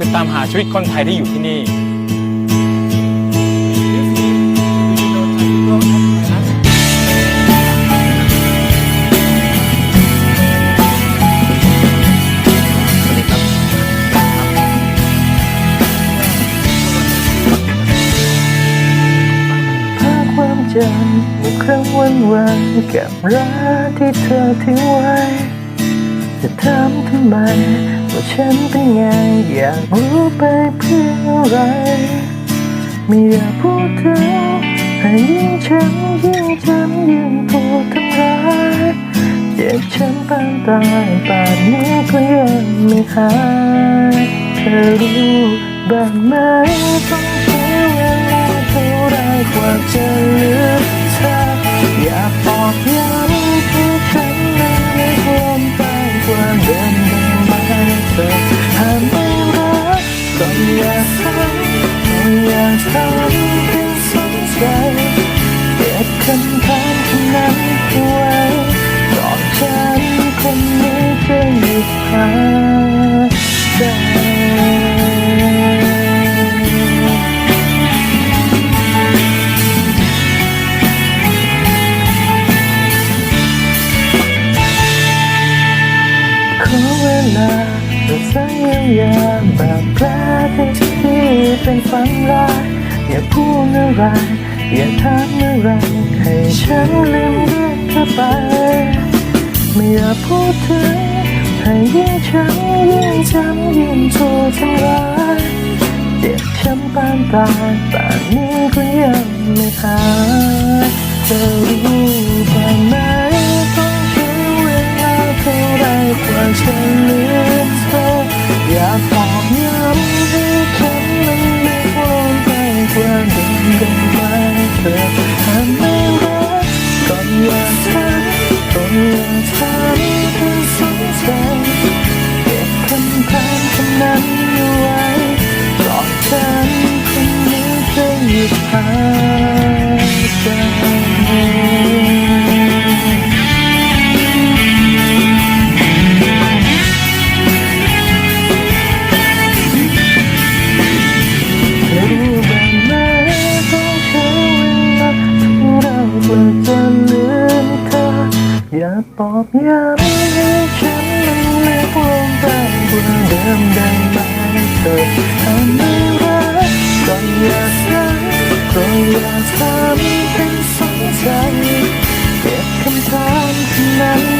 คือตามหาชีวิตคนไทยที่อยู่ที่นี่ ภาพความจำในครั้งวันวานกับรักที่เธอทิ้งไว้ จะถามทำไม ว่าฉันเป็นไงอยากรู้ไปเพื่ออะไร ไม่อยากพูดถึงให้ยิ่งช้ำยิ่งจำยิ่งปวดทำร้ายเจ็บช้ำปานตายป่านนี้ก็ยังไม่หายเธอรู้บ้างไหม ขอเวลารักษาเยียวยาบาดแผลที่ที่เป็นฝันร้ายอย่าพูดอะไรอย่าถามอะไรให้ฉันลืมเรื่องเธอไป ไม่อยากพูดถึงให้ยิ่งช้ำยิ่งจำยิ่งถูกทำร้ายเจ็บช้ำปานตายป่านนี้ก็ยังไม่หายเธอรู้ จะลืมเธออยากบอกย้ำให้ฉันมันไม่ควรไปกว่าเดิมได้ไหมเธอหากไม่รักก็อนอย่าทำก็อย่าทำให้สงสัยเก็บคำถามคำนั้นเอาไว้ก่อฉันคนนี้จะหยุดหา อย่าตอบย้ำให้ฉันมันเลือกวงตามคนเดิมได้ไหมเธอทำไม่รักก็อย่าซ้ำก็อย่าซ้ำเป็นสงสัยเก็บคำถามนั้น